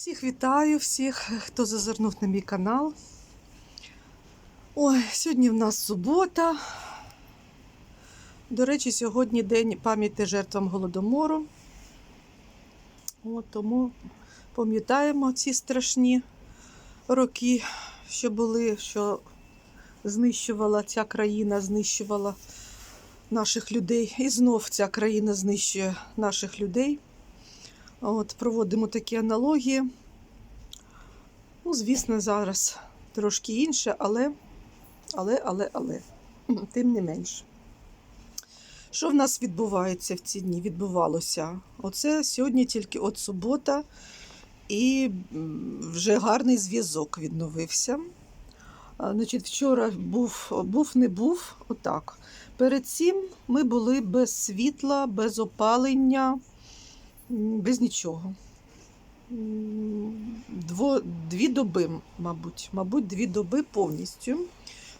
Всіх вітаю, всіх, хто зазирнув на мій канал. Ой, сьогодні в нас субота. До речі, сьогодні день пам'яті жертвам голодомору. От, тому пам'ятаємо ці страшні роки, що були, що знищувала ця країна, знищувала наших людей. І знов ця країна знищує наших людей. От, проводимо такі аналогії. Ну, звісно, зараз трошки інше, але, але, але, але, тим не менш. Що в нас відбувається в ці дні? Відбувалося. Оце сьогодні тільки от субота, і вже гарний зв'язок відновився. Значить, вчора був, був, не був, отак. Перед цим ми були без світла, без опалення. Без нічого. Дво, дві доби, мабуть, мабуть, дві доби повністю.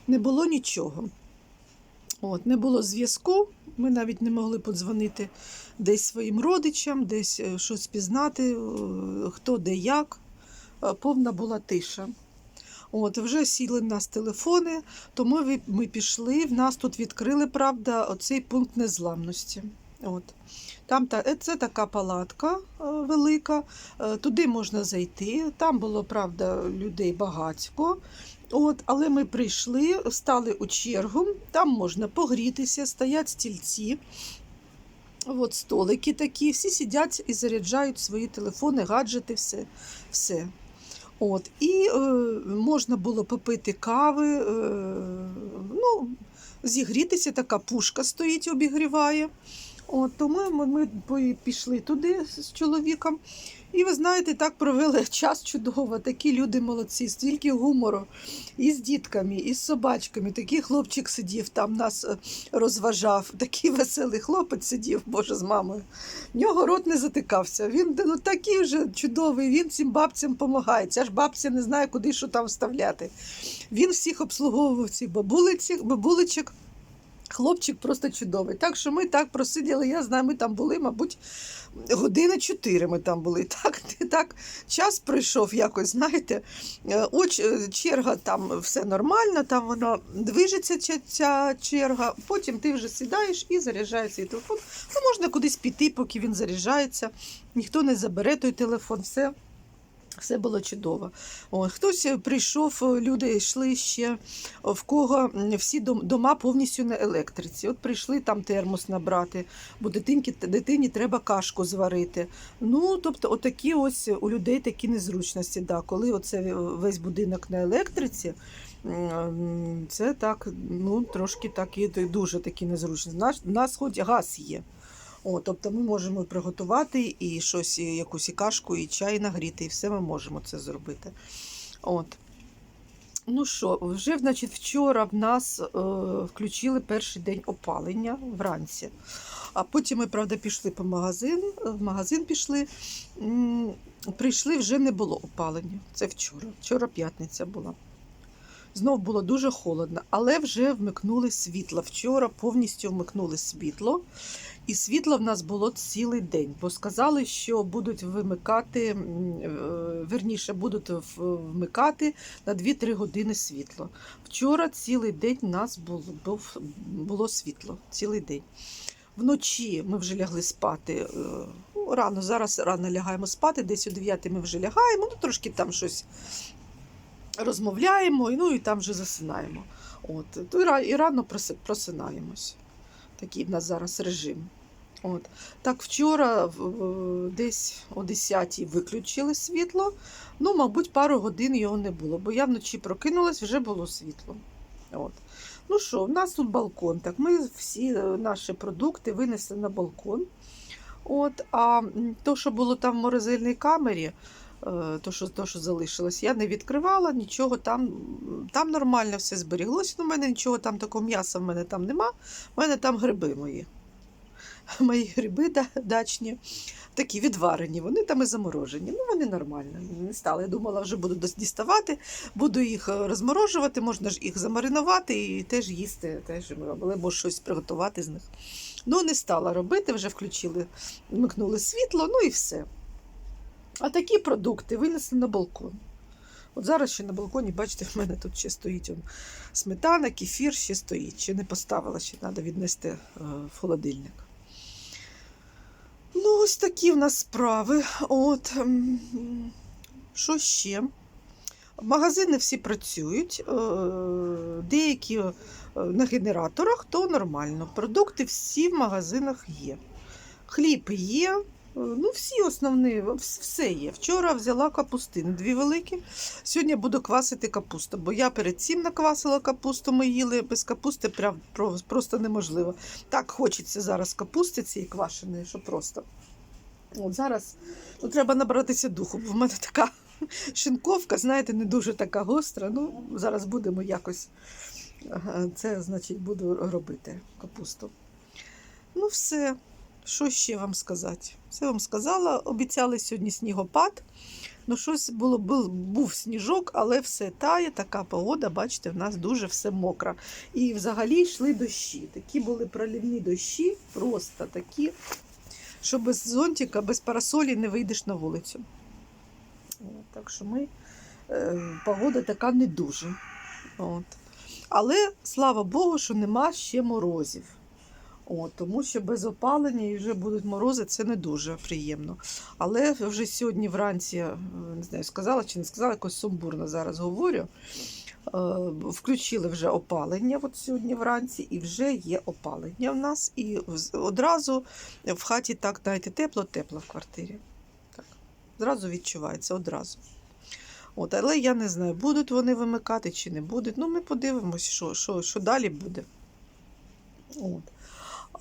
Не було нічого. От, не було зв'язку. Ми навіть не могли подзвонити десь своїм родичам, десь е, щось пізнати, е, хто де як. Е, Повна була тиша. От, вже сіли в нас телефони, тому ми пішли. В нас тут відкрили, правда, оцей пункт незламності. От. Там та, е, це така палатка е, велика, е, туди можна зайти. Там було, правда, людей багатько. От, але ми прийшли, стали у чергу, там можна погрітися, стоять стільці, от столики такі, всі сидять і заряджають свої телефони, гаджети, все. все. От, і е, можна було попити кави, е, ну, зігрітися, така пушка стоїть, обігріває. От, тому ми, пішли туди з чоловіком. І ви знаєте, так провели час чудово. Такі люди молодці, стільки гумору. І з дітками, і з собачками. Такий хлопчик сидів там, нас е, розважав. Такий веселий хлопець сидів, Боже, з мамою. В нього рот не затикався. Він ну, такий вже чудовий, він цим бабцям допомагає. Ця ж бабця не знає, куди що там вставляти. Він всіх обслуговував цих бабуличок. Хлопчик просто чудовий. Так що ми так просиділи, я знаю, ми там були, мабуть, години чотири ми там були. Так, так час пройшов якось, знаєте. Е, Оч, е, черга там все нормально, там воно движеться ця, ця черга, потім ти вже сідаєш і заряджаєш свій телефон. Ну, можна кудись піти, поки він заряджається, ніхто не забере той телефон, все. Все було чудово. О, хтось е, прийшов, е, люди йшли ще, в кого всі дома повністю на електриці. От прийшли там термос набрати, бо дитинки, дитині треба кашку зварити. Ну, тобто, отакі ось у людей такі незручності. Да. Коли оце весь будинок на електриці, це так, ну, трошки так і дуже такі нас, у нас хоч газ є. О, тобто ми можемо приготувати і щось, якусь і кашку, і чай нагріти, і все ми можемо це зробити. От. Ну що, вже значить, вчора в нас е, включили перший день опалення вранці. А потім ми, правда, пішли по магазину, в магазин пішли. Прийшли, вже не було опалення. Це вчора. Вчора п'ятниця була. Знов було дуже холодно, але вже вмикнули світло. Вчора повністю вмикнули світло. І світло в нас було цілий день, бо сказали, що будуть вимикати, е, верніше, будуть вмикати на 2-3 години світло. Вчора цілий день в нас було, було світло. Цілий день. Вночі ми вже лягли спати. е, Ну, рано, зараз рано лягаємо спати, десь о 9 ми вже лягаємо, ну трошки там щось розмовляємо, ну і там вже засинаємо. От. І рано просинаємось. Такий в нас зараз режим. От. Так, вчора десь о 10-й виключили світло. Ну, мабуть, пару годин його не було, бо я вночі прокинулась, вже було світло. От. Ну що, в нас тут балкон. Так, ми всі е, наші продукти винесли на балкон. От, а то, що було там в морозильній камері, то, що, то, що залишилось, я не відкривала, нічого там, там нормально все зберіглося. Ну, в мене нічого там такого м'яса в мене там нема. У мене там гриби мої. Мої гриби да- дачні, такі відварені, вони там і заморожені. Ну, вони нормально. Не стали. Я думала, вже буду діставати, буду їх е, розморожувати, можна ж їх замаринувати і теж їсти, теж або щось приготувати з них. Ну, не стала робити, вже включили, вмикнули світло, ну і все. А такі продукти винесли на балкон. От зараз ще на балконі, бачите, в мене тут ще стоїть он, сметана, кефір ще стоїть. Ще не поставила, ще треба віднести е, в холодильник. Ну, ось такі в нас справи. От, що ще? Магазини всі працюють, е, деякі е, на генераторах, то нормально. Продукти всі в магазинах є. Хліб є, ну всі основні, все є. Вчора взяла капустини, дві великі. Сьогодні буду квасити капусту, бо я перед цим наквасила капусту, ми їли без капусти прям просто неможливо. Так хочеться зараз капусти цієї квашеної, що просто. От зараз ну, треба набратися духу, бо в мене така шинковка, знаєте, не дуже така гостра. Ну, зараз будемо якось це, значить, буду робити капусту. Ну, все. Що ще вам сказати? Все вам сказала. Обіцяли сьогодні снігопад. Ну, щось було, був, був сніжок, але все тає, така погода, бачите, в нас дуже все мокро. І взагалі йшли дощі. Такі були проливні дощі, просто такі, що без зонтика, без парасолі не вийдеш на вулицю. Так що ми, е, погода така не дуже. От. Але слава Богу, що нема ще морозів. От, тому що без опалення і вже будуть морози, це не дуже приємно. Але вже сьогодні вранці, е, не знаю, сказала чи не сказала, якось сумбурно зараз говорю. е, Включили вже опалення от сьогодні вранці, і вже є опалення в нас. І одразу в хаті так, знаєте, тепло-тепло в квартирі. Так. Зразу відчувається, одразу. От, але я не знаю, будуть вони вимикати чи не будуть. Ну, ми подивимось, що, що, що далі буде. От.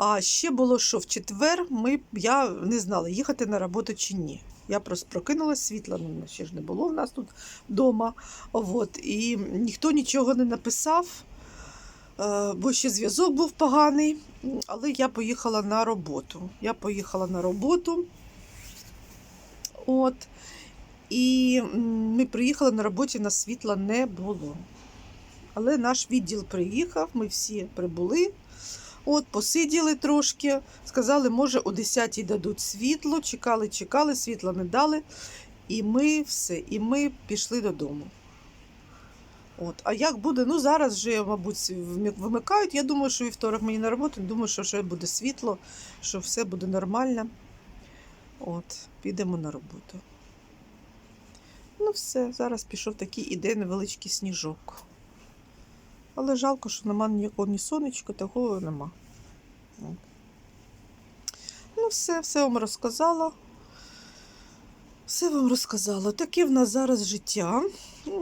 А ще було, що в четвер ми, я не знала, їхати на роботу чи ні. Я просто прокинулася, світла ну, ще ж не було в нас тут вдома. От, і ніхто нічого не написав, е, бо ще зв'язок був поганий. Але я поїхала на роботу. Я поїхала на роботу. От. І ми приїхали на роботі, на світла не було. Але наш відділ приїхав, ми всі прибули. От, посиділи трошки, сказали, може, о 10 дадуть світло. Чекали, чекали, світла не дали. І ми все, і ми пішли додому. От. А як буде? Ну, зараз вже, мабуть, вимикають. Я думаю, що вівторок мені на роботу. Думаю, що ще буде світло, що все буде нормально. От, підемо на роботу. Ну, все, зараз пішов такий іде невеличкий сніжок. Але жалко, що нема ніякого ні сонечка, такого нема. Ну, все, все вам розказала. Все вам розказала. Таке в нас зараз життя.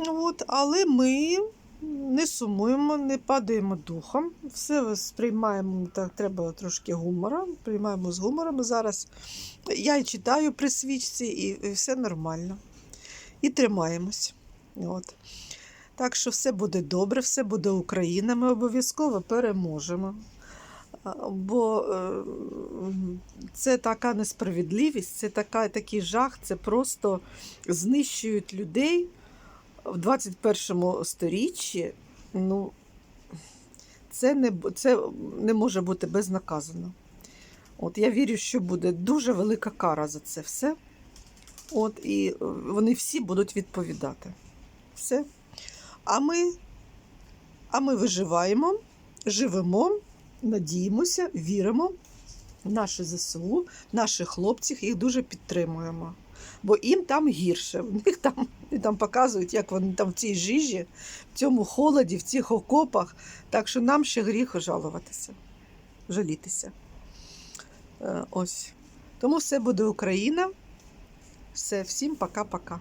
От, але ми не сумуємо, не падаємо духом. Все сприймаємо, так треба трошки гумора. Приймаємо з гумором. Зараз я і читаю при свічці, і, і все нормально. І тримаємось. От. Так що все буде добре, все буде Україна. Ми обов'язково переможемо. Бо е, це така несправедливість, це така, такий жах, це просто знищують людей в 21 сторіччі. Ну, це не, це не може бути безнаказано. От я вірю, що буде дуже велика кара за це все. От, і е, вони всі будуть відповідати. Все. А ми, а ми виживаємо, живемо, надіємося, віримо в наше ЗСУ, наших хлопців, їх дуже підтримуємо. Бо їм там гірше. В них там, вони там показують, як вони там в цій жижі, в цьому холоді, в цих окопах. Так що нам ще гріх жалуватися, жалітися. Е, Ось. Тому все буде Україна. Все, всім пока-пока.